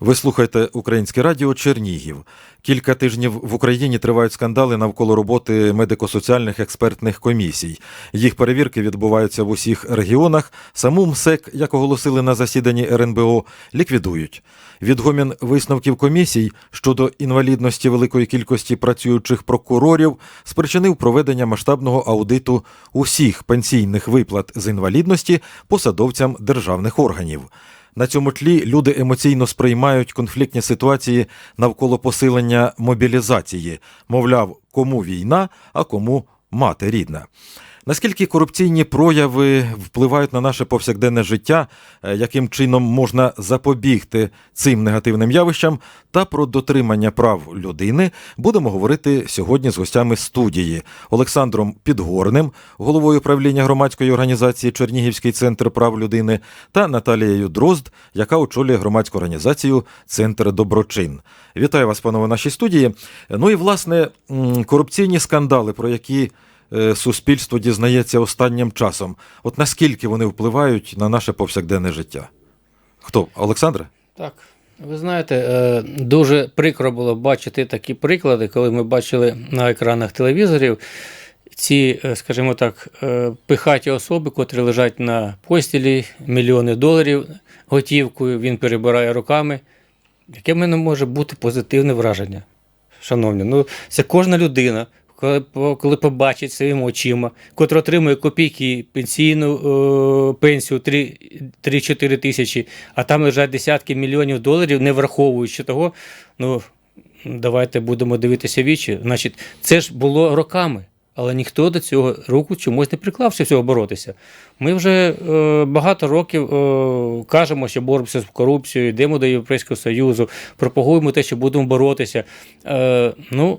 Ви слухаєте Українське радіо Чернігів. Кілька тижнів в Україні тривають скандали навколо роботи медико-соціальних експертних комісій. Їх перевірки відбуваються в усіх регіонах. Саму МСЕК, як оголосили на засіданні РНБО, ліквідують. Відгомін висновків комісій щодо інвалідності великої кількості працюючих прокурорів спричинив проведення масштабного аудиту усіх пенсійних виплат з інвалідності посадовцям державних органів. На цьому тлі люди емоційно сприймають конфліктні ситуації навколо посилення мобілізації. Мовляв, кому війна, а кому мати рідна. Наскільки корупційні прояви впливають на наше повсякденне життя, е, яким чином можна запобігти цим негативним явищам та про дотримання прав людини, будемо говорити сьогодні з гостями студії Олександром Підгорним, головою правління громадської організації Чернігівський центр прав людини, та Наталією Дрозд, яка очолює громадську організацію Центр Доброчин. Вітаю вас, панове, нашій студії. Ну і власне корупційні скандали, про які суспільство дізнається останнім часом. От наскільки вони впливають на наше повсякденне життя? Хто? Олександре? Так. Ви знаєте, е, дуже прикро було бачити такі приклади, коли ми бачили на екранах телевізорів ці, е, скажімо так, е, пихаті особи, котрі лежать на постілі, мільйони доларів готівкою, він перебирає руками. Яке в мене може бути позитивне враження? Шановні, ну це кожна людина, коли, коли побачить своїми очима, котра отримує копійки пенсійну е, пенсію 3 3-4 тисячі, а там лежать десятки мільйонів доларів, не враховуючи того, ну давайте будемо дивитися вічі. Значить, це ж було роками. Але ніхто до цього руку чомусь не приклав, щоб цього боротися. Ми вже е, багато років е, кажемо, що боремося з корупцією, йдемо до Європейського Союзу, пропагуємо те, що будемо боротися. Е, ну,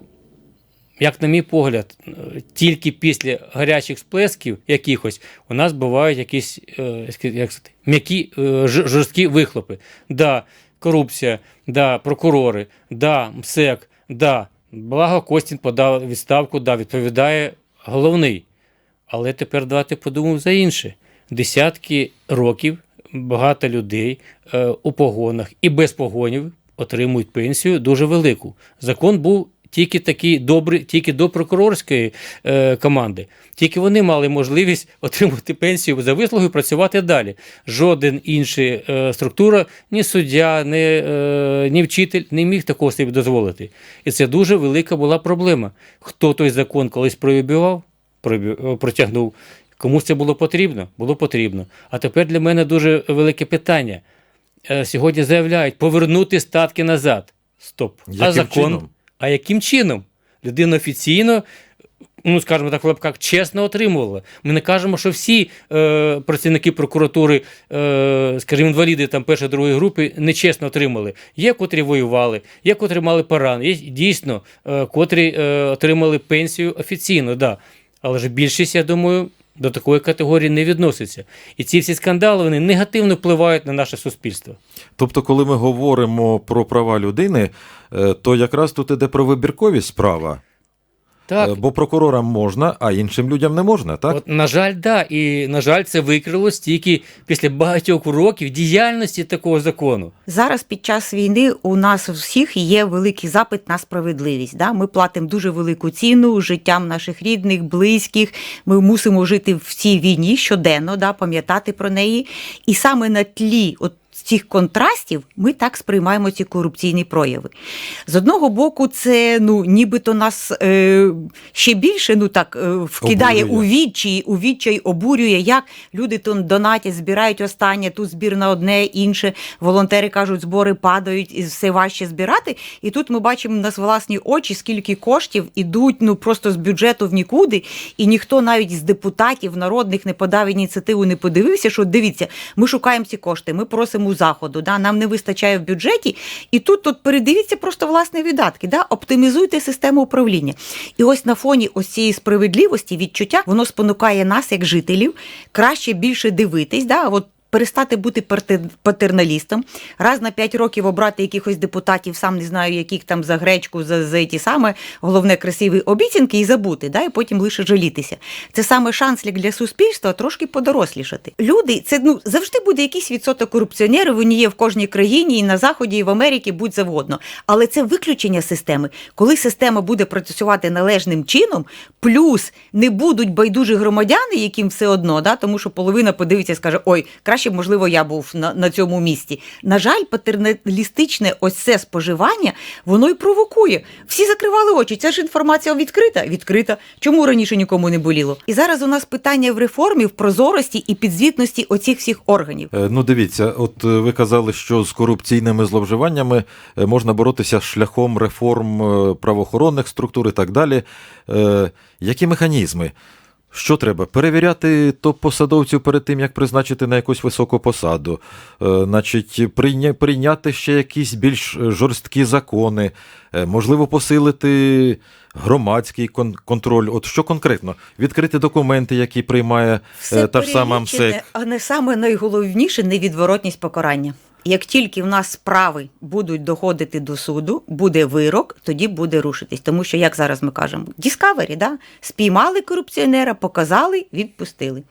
як на мій погляд, е, тільки після гарячих сплесків якихось у нас бувають якісь е, як сказати, м'які е, жорсткі вихлопи. Да, корупція, да, прокурори, да, МСЕК, да. Благо Костін подав відставку, да, відповідає головний. Але тепер давайте подумаємо за інше. Десятки років багато людей у погонах і без погонів отримують пенсію дуже велику. Закон був тільки такий добрий, тільки до прокурорської е, команди. Тільки вони мали можливість отримати пенсію за вислугу і працювати далі. Жоден інший е, структура, ні суддя, ні, е, ні вчитель не міг такого собі дозволити. І це дуже велика була проблема. Хто той закон колись проюбівав, е, протягнув. Комусь це було потрібно? Було потрібно. А тепер для мене дуже велике питання. Е, Сьогодні заявляють повернути статки назад. Стоп. а закон? чином? А яким чином? Людина офіційно, ну скажімо так, в лапках, чесно отримувала. Ми не кажемо, що всі е, працівники прокуратури, е, скажімо, інваліди там першої другої групи нечесно отримали. Є, котрі воювали, є, котрі мали поран, є дійсно, е, котрі е, отримали пенсію офіційно, да. Але ж більшість, я думаю, до такої категорії не відноситься. І ці всі скандали вони негативно впливають на наше суспільство. Тобто, коли ми говоримо про права людини, е, то якраз тут іде про вибірковість права. Так, Е, Бо прокурорам можна, а іншим людям не можна, так? От, на жаль, да. І, на жаль, це викрилось тільки після багатьох років діяльності такого закону. Зараз під час війни у нас у всіх є великий запит на справедливість. Да? Ми платимо дуже велику ціну життям наших рідних, близьких. Ми мусимо жити в цій війні щоденно, да? пам'ятати про неї. І саме на тлі от цих контрастів ми так сприймаємо ці корупційні прояви. З одного боку, це ну, нібито нас е, ще більше ну, так, е, вкидає Обурює. у відчай, у відчай обурює, як люди то донатять, збирають останнє, тут збір на одне, інше. Волонтери кажуть, збори падають і все важче збирати. І тут ми бачимо на власні очі, скільки коштів ідуть ну просто з бюджету в нікуди, і ніхто навіть з депутатів народних не подав ініціативу, не подивився, що дивіться, ми шукаємо ці кошти, ми просимо заходу, да, нам не вистачає в бюджеті. І тут от передивіться просто власні видатки, да, оптимізуйте систему управління. І ось на фоні ось цієї справедливості відчуття воно спонукає нас, як жителів, краще більше дивитись. Да, от перестати бути патерналістом, раз на 5 років обрати якихось депутатів, сам не знаю, яких там за гречку, за, за ті саме, головне, красиві обіцянки і забути, да, і потім лише жалітися. Це саме шанс для суспільства трошки подорослішати. Люди, це ну завжди буде якийсь відсоток корупціонерів, вони є в кожній країні, і на Заході, і в Америці, будь завгодно. Але це виключення системи. Коли система буде працювати належним чином, плюс не будуть байдужі громадяни, яким все одно, да, тому що половина подивиться і скаже: ой, краще б, можливо, я був на, на цьому місці. На жаль, патерналістичне ось це споживання, воно й провокує. Всі закривали очі. Ця ж інформація відкрита? Відкрита. Чому раніше нікому не боліло? І зараз у нас питання в реформі, в прозорості і підзвітності оцих всіх органів. Е, Ну, дивіться, от е, ви казали, що з корупційними зловживаннями е, можна боротися шляхом реформ е, правоохоронних структур і так далі. Е, Які механізми? Що треба? Перевіряти топ-посадовців перед тим, як призначити на якусь високу посаду, е, значить, прийня- прийняти ще якісь більш жорсткі закони, е, можливо, посилити громадський кон- контроль. От що конкретно? Відкрити документи, які приймає е, та ж сама МСЕК. А не саме найголовніше невідворотність покарання. Як тільки в нас справи будуть доходити до суду, буде вирок, тоді буде рушитись. Тому що, як зараз ми кажемо, Discovery, да? спіймали корупціонера, показали, відпустили.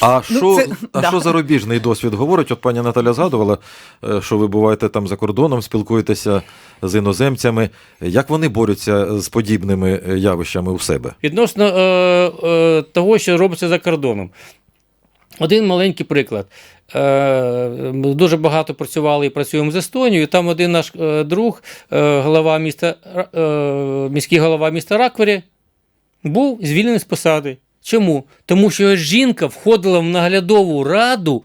А Ну, що, це- а да. що зарубіжний досвід говорить? От пані Наталя згадувала, е, що ви буваєте там за кордоном, спілкуєтеся з іноземцями. Як вони борються з подібними е, явищами у себе? Відносно е, е, того, що робиться за кордоном. Один маленький приклад. Е, дуже багато працювали і працюємо з Естонією. Там один наш е, друг, е, голова міста, міський голова міста Раквері, був звільнений з посади. Чому? Тому що жінка входила в наглядову раду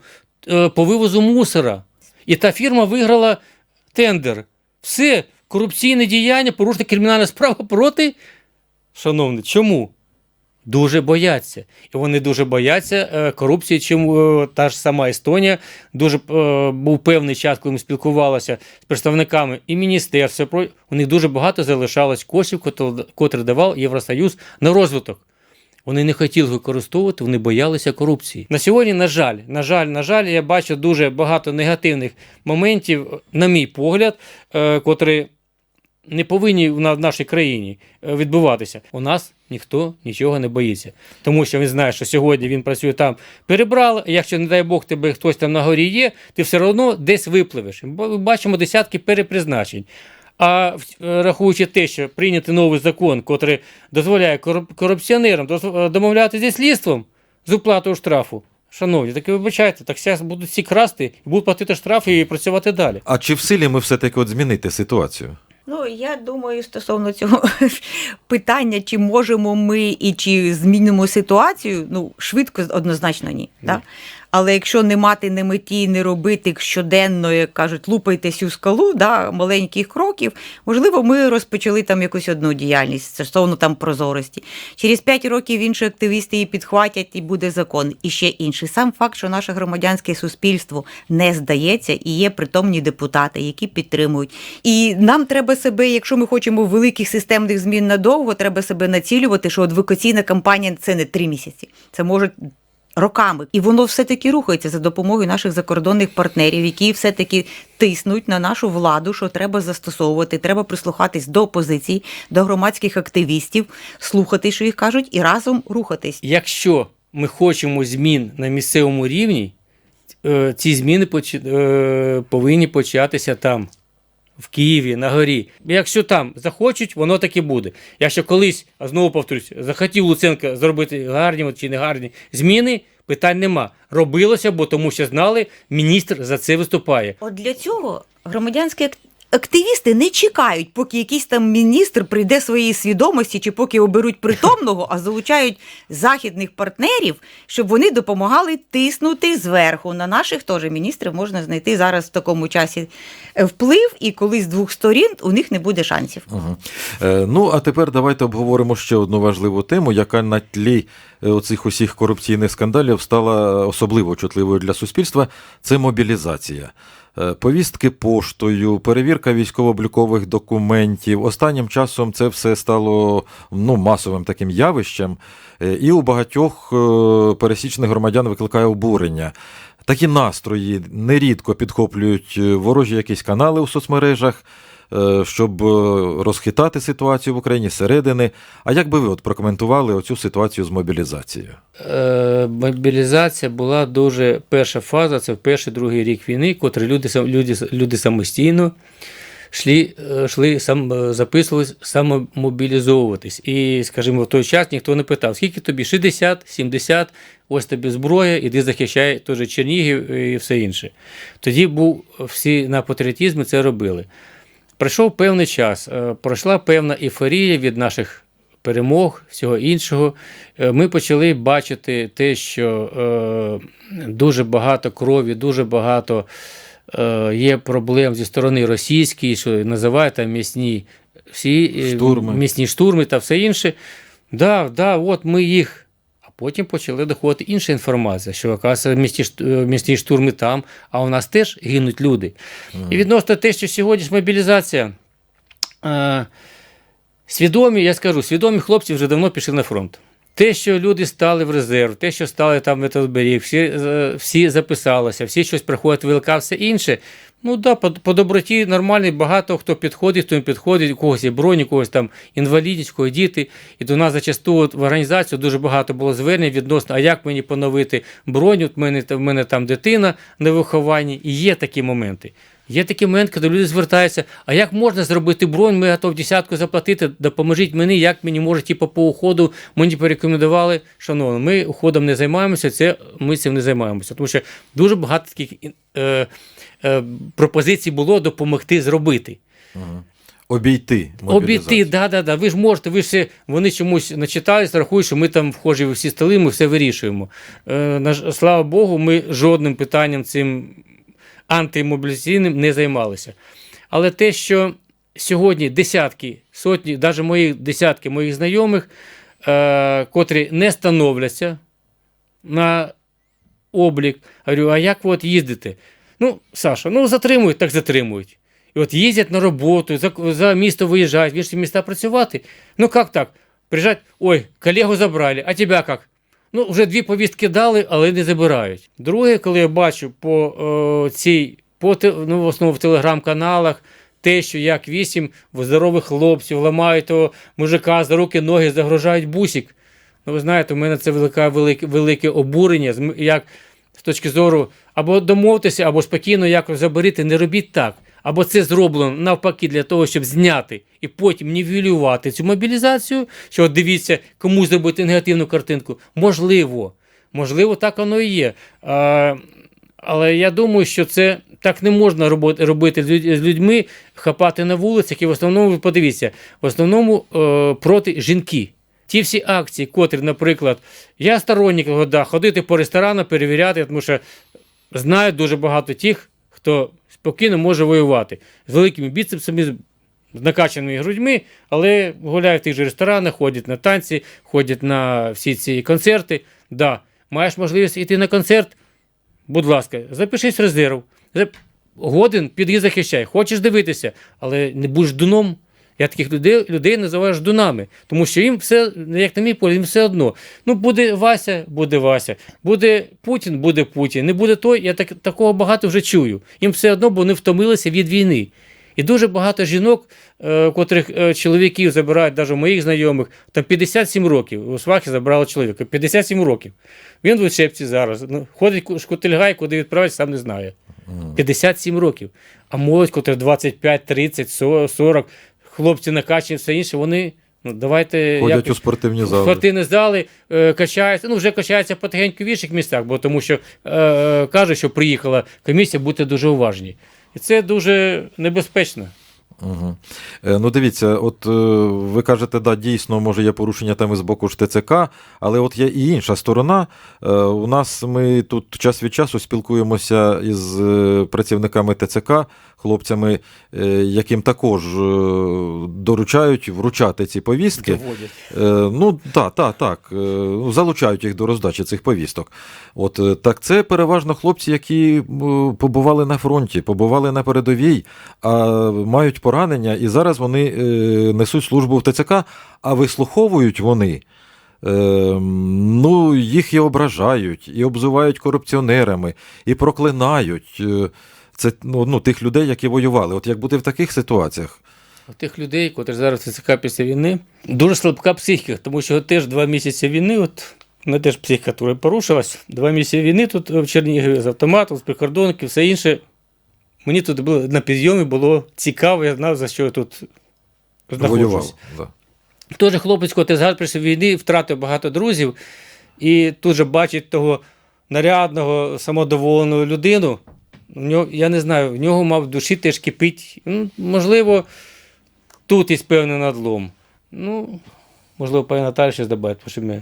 по вивозу мусора. І та фірма виграла тендер. Все, корупційне діяння, порушена кримінальна справа проти. Шановний, чому? Дуже бояться. І вони дуже бояться е, корупції, чим е, та ж сама Естонія. Дуже е, був певний час, коли ми спілкувалися з представниками і міністерства. У них дуже багато залишалось коштів, котр- котрі давав Євросоюз на розвиток. Вони не хотіли використовувати, вони боялися корупції. На сьогодні, на жаль, на жаль, на жаль, я бачу дуже багато негативних моментів, на мій погляд, котрі не повинні в нашій країні відбуватися. У нас ніхто нічого не боїться. Тому що він знає, що сьогодні він працює там, перебрали, якщо, не дай Бог, тебе хтось там на горі є, ти все одно десь випливеш. Ми бачимо десятки перепризначень. А е, рахуючи те, що прийнятий новий закон, який дозволяє корупціонерам е, домовлятися зі слідством з уплатою штрафу. Шановні, так і вибачайте, так зараз будуть всі красти, будуть платити штрафи і працювати далі. А чи в силі ми все-таки от змінити ситуацію? Ну, я думаю, стосовно цього питання, чи можемо ми і чи змінимо ситуацію, ну, швидко однозначно ні. Да? Але якщо не мати не меті, не робити щоденно, як кажуть, лупайте цю скалу, да, маленьких кроків, можливо, ми розпочали там якусь одну діяльність стосовно там прозорості. Через 5 років інші активісти її підхватять, і буде закон. І ще інший. Сам факт, що наше громадянське суспільство не здається, і є притомні депутати, які підтримують. І нам треба себе, якщо ми хочемо великих системних змін надовго, треба себе націлювати, що адвокаційна кампанія це не три місяці. Це може роками. І воно все-таки рухається за допомогою наших закордонних партнерів, які все-таки тиснуть на нашу владу, що треба застосовувати, треба прислухатись до опозиції, до громадських активістів, слухати, що їх кажуть, і разом рухатись. Якщо ми хочемо змін на місцевому рівні, е, ці зміни е, повинні початися там, в Києві, на горі. Якщо там захочуть, воно так і буде. Якщо колись, а знову повторюсь, захотів Луценко зробити гарні чи не гарні зміни, питань нема. Робилося, бо тому що знали, міністр за це виступає. От для цього громадянський ак- активісти не чекають, поки якийсь там міністр прийде своєї свідомості, чи поки оберуть притомного, а залучають західних партнерів, щоб вони допомагали тиснути зверху. На наших теж міністрів можна знайти зараз в такому часі вплив, і коли з двох сторін у них не буде шансів. Угу. Е, ну, а тепер давайте обговоримо ще одну важливу тему, яка на тлі е, оцих усіх корупційних скандалів стала особливо чутливою для суспільства. Це мобілізація. Е, Повістки поштою, перевірка військово-облікових документів. Останнім часом це все стало ну, масовим таким явищем, е, і у багатьох е, пересічних громадян викликає обурення. такі настрої нерідко підхоплюють ворожі якісь канали у соцмережах, щоб е, розхитати ситуацію в Україні зсередини. А як би ви от прокоментували оцю ситуацію з мобілізацією? Е, мобілізація була дуже перша фаза, це перший другий рік війни, котрі люди, люди, люди самостійно йшли, е, йшли сам, е, записувались самомобілізовуватись. І, скажімо, в той час ніхто не питав, скільки тобі 60, 70, ось тобі зброя, іди захищай той же Чернігів і все інше. Тоді був всі на патріотизмі це робили. Пройшов певний час, е, пройшла певна ейфорія від наших перемог, всього іншого. Е, Ми почали бачити те, що е, дуже багато крові, дуже багато є проблем зі сторони російської, що називають там м'ясні всі Штурми. м'ясні штурми та все інше. Да, да, от ми їх. Потім почали доходити інша інформація, що оказується місті, місті штурми там, а у нас теж гинуть люди. І відносно те, що сьогодні ж мобілізація. Е, свідомі, я скажу, свідомі хлопці вже давно пішли на фронт. Те, що люди стали в резерв, те, що стали там в металоберіг, всі, е, всі записалися, всі щось приходять в ВЛК, все інше. Ну да, по, по доброті нормально, багато хто підходить, хто не підходить, у когось є бронь, у когось там інвалідність, когось діти. І до нас зачасту от в організацію дуже багато було звернень відносно, а як мені поновити броню, от мене, в мене там дитина на вихованні. І є такі моменти. Є такий момент, коли люди звертаються, а як можна зробити бронь, ми готові десятку заплатити, допоможіть мені, як мені може, типу, по уходу мені порекомендували, шановно, ми уходом не займаємося, це ми цим не займаємося. Тому що дуже багато таких е, пропозицій було допомогти зробити. Обійти Обійти, мобілізацію. да, да, да. Ви ж можете, ви ж все, вони чомусь начитались, рахують, що ми там вхожі в всі столи, ми все вирішуємо. Е, слава Богу, ми жодним питанням цим антимобілізаційним не займалися. Але те, що сьогодні десятки, сотні, навіть мої десятки моїх знайомих, е, котрі не становляться на облік, говорю, а як ви от їздите? Ну, Саша, ну затримують, так затримують. І от їздять на роботу, за, за місто виїжджають, в інші міста працювати. Ну як так? Приїжджають, ой, колегу забрали, а тебе як? Ну, вже дві повістки дали, але не забирають. Друге, коли я бачу по е, цій, по ну, в основному в телеграм-каналах те, що як вісім здорових хлопців ламають того мужика за руки, ноги, загрожають бусик. Ну, ви знаєте, у мене це велике, велике, велике обурення, як з точки зору або домовтеся, або спокійно якось заберіть, не робіть так. Або це зроблено навпаки для того, щоб зняти і потім нівелювати цю мобілізацію, що от дивіться, кому зробити негативну картинку. Можливо, можливо, так воно і є. А, але я думаю, що це так не можна робити з людьми, хапати на вулицях. І в основному, подивіться, в основному е, проти жінки. Ті всі акції, котрі, наприклад, я сторонник да, ходити по ресторанах, перевіряти, тому що знаю дуже багато тих, хто спокійно може воювати з великими біцепсами, з накачаними грудьми, але гуляють в тих же ресторанах, ходять на танці, ходять на всі ці концерти. Да, маєш можливість йти на концерт, будь ласка, запишись в резерв. Годин, піди захищай. Хочеш дивитися, але не будь ждуном. Я таких людей, людей називаю ждунами, тому що їм все, як на мій погляд, їм все одно. Ну, буде Вася, буде Вася, буде Путін, буде Путін. Не буде той, я так, такого багато вже чую. Їм все одно, бо вони втомилися від війни. І дуже багато жінок, е, котрих е, чоловіків забирають, навіть моїх знайомих, там 57 років. У свахи забрали чоловіка. 57 років. Він в учебці зараз. Ну, ходить ку- шкутильгай, куди відправить, сам не знає. 57 років. А молодь, котра 25, 30, 40, хлопці накачані, все інше, вони. Ну, давайте Ходять якось- у спортивні зали. Спортивні зали е, качаються, ну вже качаються потихеньку в інших містах, бо тому що е, кажуть, що приїхала комісія, будьте дуже уважні. І це дуже небезпечно. Угу. Ну, дивіться, от е, ви кажете, да, дійсно, може є порушення там із боку ж ТЦК, але от є і інша сторона. Е, У нас ми тут час від часу спілкуємося із працівниками ТЦК, хлопцями, яким також доручають вручати ці повістки. Доводять. Ну, так, так, так. Ну, Залучають їх до роздачі цих повісток. От так це переважно хлопці, які побували на фронті, побували на передовій, а мають поранення, і зараз вони е, несуть службу в ТЦК, а вислуховують вони Е, ну, їх і ображають, і обзивають корупціонерами, і проклинають. Е, Це ну, ну, тих людей, які воювали. От як бути в таких ситуаціях? Тих людей, котрі зараз ТЦК після війни, дуже слабка психіка, тому що теж два місяці війни, от мене теж психіка порушилась. Два місяці війни тут в Чернігові з автоматом, з прикордонників, все інше. Мені тут було на підйомі було цікаво, я знав, за що я тут знаходжусь. Да. Теж хлопець, котрий згад після війни, втратив багато друзів, і тут же бачить того нарядного, самодоволену людину. В нього, я не знаю, в нього, мав в душі теж кипить. Ну, можливо, тут є певний надлом. Ну, можливо, пані Наталі щось добавить, тому що ми.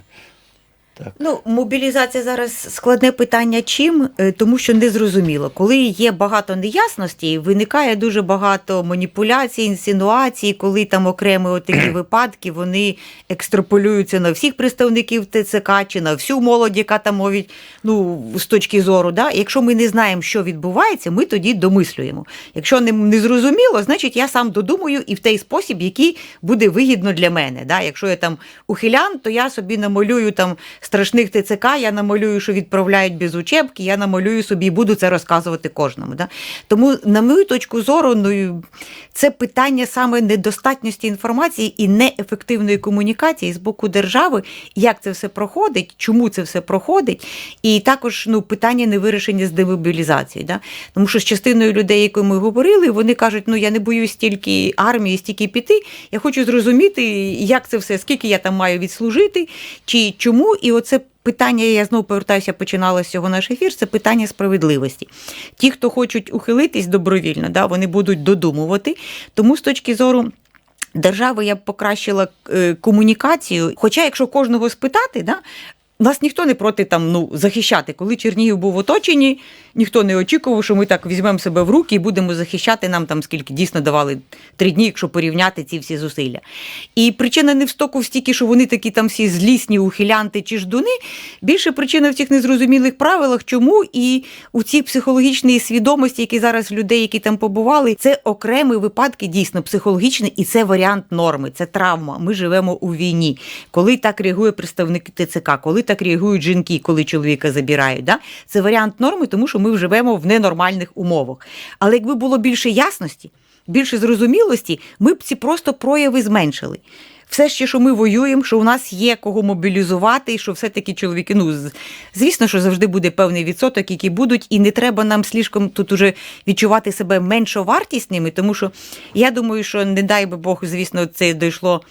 Так. Ну, мобілізація зараз складне питання чим, Е, тому що незрозуміло. Коли є багато неясностей, виникає дуже багато маніпуляцій, інсинуацій, коли там окремі такі випадки вони екстраполюються на всіх представників ТЦК чи на всю молодь, яка там мовить, ну, з точки зору. Да? Якщо ми не знаємо, що відбувається, ми тоді домислюємо. Якщо не, не зрозуміло, значить я сам додумаю і в той спосіб, який буде вигідно для мене. Да? Якщо я там ухилян, то я собі намалюю там страшних ТЦК, я намалюю, що відправляють без учебки, я намалюю собі і буду це розказувати кожному. Да? Тому, на мою точку зору, ну, це питання саме недостатності інформації і неефективної комунікації з боку держави, як це все проходить, чому це все проходить, і також ну, питання не вирішення з демобілізації. Да? Тому що з частиною людей, які ми говорили, вони кажуть, ну я не боюсь стільки армії, стільки піти. Я хочу зрозуміти, як це все, скільки я там маю відслужити, чи чому. І оце питання, я знову повертаюся, починала з цього наш ефір, це питання справедливості. Ті, хто хочуть ухилитись добровільно, да, вони будуть додумувати. Тому з точки зору. Держави я б покращила е, комунікацію. Хоча, якщо кожного спитати, да, нас ніхто не проти там ну захищати. Коли Чернігів був в оточенні, ніхто не очікував, що ми так візьмемо себе в руки і будемо захищати нам там скільки дійсно давали три дні, якщо порівняти ці всі зусилля. І причина не в стоку стільки, що вони такі там всі злісні, ухилянти чи ждуни. Більше причина в цих незрозумілих правилах, чому і у цій психологічній свідомості, які зараз людей, які там побували, це окремі випадки дійсно психологічні, і це варіант норми, це травма. Ми живемо у війні. Коли так реагує представник ТЦК, коли так реагують жінки, коли чоловіка забирають. Да? Це варіант норми, тому що ми живемо в ненормальних умовах. Але якби було більше ясності, більше зрозумілості, ми б ці просто прояви зменшили. Все ще, що ми воюємо, що у нас є кого мобілізувати, і що все-таки чоловіки, ну звісно, що завжди буде певний відсоток, які будуть, і не треба нам слишком тут уже відчувати себе меншовартісними, тому що я думаю, що не дай би Бог, звісно, це дійшло.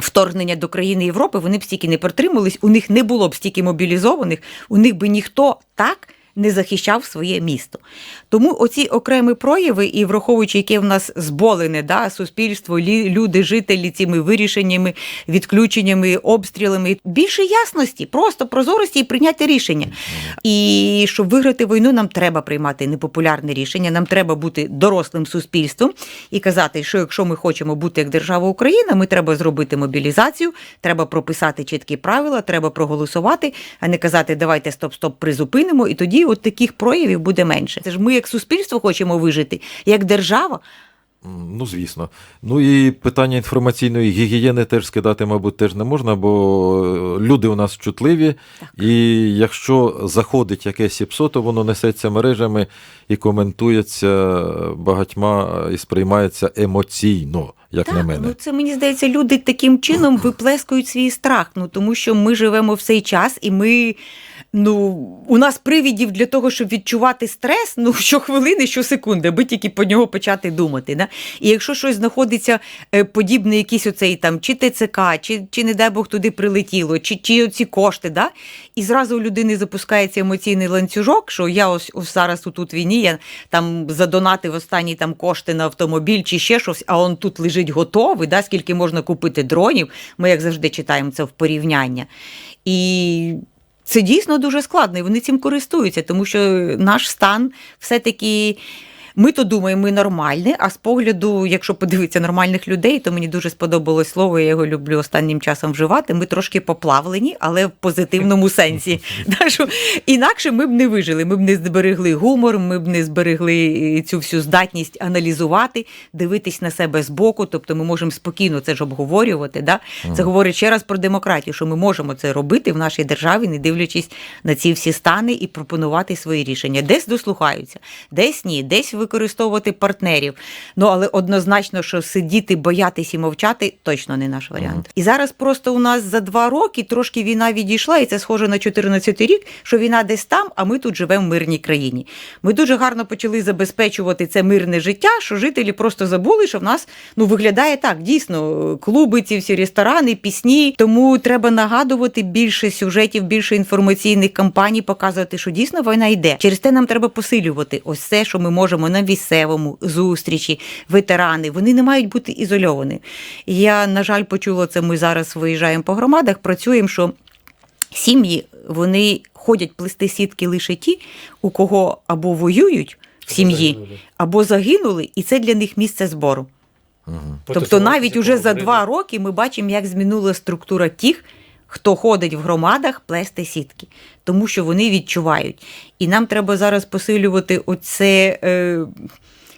Вторгнення до країни Європи, вони б стільки не протримались, у них не було б стільки мобілізованих, у них би ніхто так не захищав своє місто. Тому оці окремі прояви, і враховуючи, яке в нас зболене да, суспільство, люди, жителі цими вирішеннями, відключеннями, обстрілами, більше ясності, просто прозорості і прийняти рішення. І щоб виграти війну, нам треба приймати непопулярне рішення. Нам треба бути дорослим суспільством і казати, що якщо ми хочемо бути як держава Україна, ми треба зробити мобілізацію, треба прописати чіткі правила, треба проголосувати, а не казати, давайте стоп-стоп призупинимо. І тоді от таких проявів буде менше. Це ж ми як суспільство хочемо вижити, як держава. Ну, звісно. Ну і питання інформаційної гігієни теж скидати, мабуть, теж не можна, бо е, люди у нас чутливі, і якщо заходить якесь іпсо, то воно несеться мережами і коментується багатьма і сприймається емоційно, як на мене. Ну це мені здається, люди таким чином виплескують свій страх. Ну тому що ми живемо в цей час, і ми. Ну, у нас привідів для того, щоб відчувати стрес, ну щохвилини, щосекунди, аби тільки по нього почати думати. Да? І якщо щось знаходиться е, подібне, якийсь оцей там чи ТЦК, чи, чи не дай Бог туди прилетіло, чи, чи ці кошти, да? і зразу у людини запускається емоційний ланцюжок, що я ось, ось зараз у тут війні, я там задонатив останні там кошти на автомобіль чи ще щось, а он тут лежить готовий, да? скільки можна купити дронів. Ми, як завжди, читаємо це в порівняння. І це дійсно дуже складно, і вони цим користуються, тому що наш стан все-таки Ми то думаємо, ми нормальні, а з погляду, якщо подивитися нормальних людей, то мені дуже сподобалось слово, я його люблю останнім часом вживати. Ми трошки поплавлені, але в позитивному сенсі. Інакше ми б не вижили, ми б не зберегли гумор, ми б не зберегли цю всю здатність аналізувати, дивитись на себе збоку. Тобто ми можемо спокійно це ж обговорювати. Да? Це говорить ще раз про демократію, що ми можемо це робити в нашій державі, не дивлячись на ці всі стани і пропонувати свої рішення. Десь дослухаються, десь ні, десь використовувати партнерів. Ну але однозначно, що сидіти, боятись і мовчати точно не наш варіант. І зараз просто у нас за два роки трошки війна відійшла, і це схоже на 14 рік, що війна десь там, а ми тут живемо в мирній країні. Ми дуже гарно почали забезпечувати це мирне життя, що жителі просто забули, що в нас ну виглядає так. Дійсно, клуби, ці всі ресторани, пісні. Тому треба нагадувати більше сюжетів, більше інформаційних кампаній, показувати, що дійсно війна йде. Через те нам треба посилювати ось це, що ми можемо на місцевому зустрічі, ветерани. Вони не мають бути ізольовані. Я, на жаль, почула це. Ми зараз виїжджаємо по громадах, працюємо, що сім'ї вони ходять плести сітки лише ті, у кого або воюють в сім'ї, або загинули, і це для них місце збору. Тобто, навіть уже за два роки ми бачимо, як змінила структура тих, хто ходить в громадах плести сітки, тому що вони відчувають. І нам треба зараз посилювати оце. Е,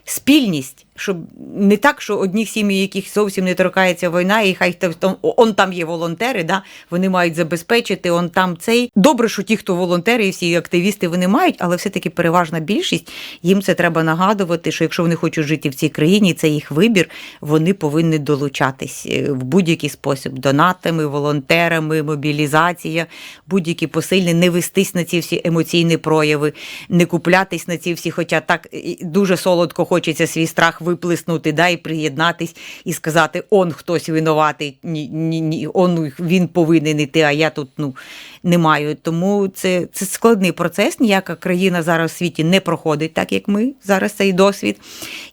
Спільність, щоб не так, що одні сім'ї, яких зовсім не торкається війна, і хай там, он там є волонтери, да, вони мають забезпечити, он там цей. Добре, що ті, хто волонтери і всі активісти, вони мають, але все-таки переважна більшість їм це треба нагадувати, що якщо вони хочуть жити в цій країні, це їх вибір, вони повинні долучатись е, в будь-який спосіб донатами, волонтерами, мобілізація, будь-які посильні, не вестись на ці всі емоційні прояви, не куплятись на ці всі, хоча так дуже солодко хочеться свій страх виплеснути, да, і приєднатись і сказати, он хтось винуватий, ні, ні, он він повинен іти, а я тут ну, не маю. Тому це, це складний процес. Ніяка країна зараз в світі не проходить так, як ми зараз цей досвід.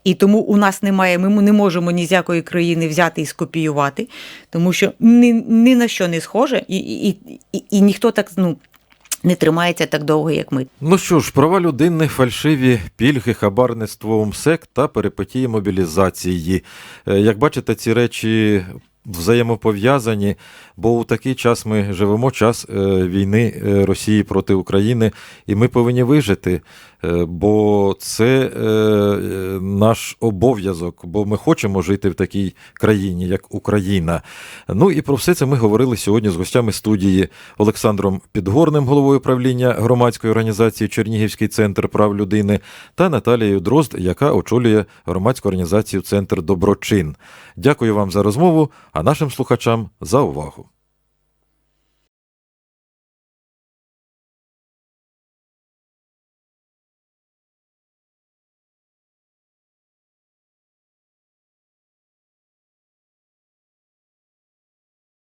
І тому у нас немає, ми не можемо ні з якої країни взяти і скопіювати, тому що ні, ні на що не схоже, і, і, і, і ніхто так ну, не тримається так довго, як ми. Ну що ж, права людини, фальшиві пільги, хабарництво, МСЕК та перипетії мобілізації. Е, Як бачите, ці речі взаємопов'язані, бо у такий час ми живемо, час е, війни е, Росії проти України, і ми повинні вижити, е, бо це наш обов'язок, бо ми хочемо жити в такій країні, як Україна. Ну і про все це ми говорили сьогодні з гостями студії Олександром Підгорним, головою правління громадської організації Чернігівський центр прав людини, та Наталією Дрозд, яка очолює громадську організацію Центр Доброчин. Дякую вам за розмову, а нашим слухачам за увагу.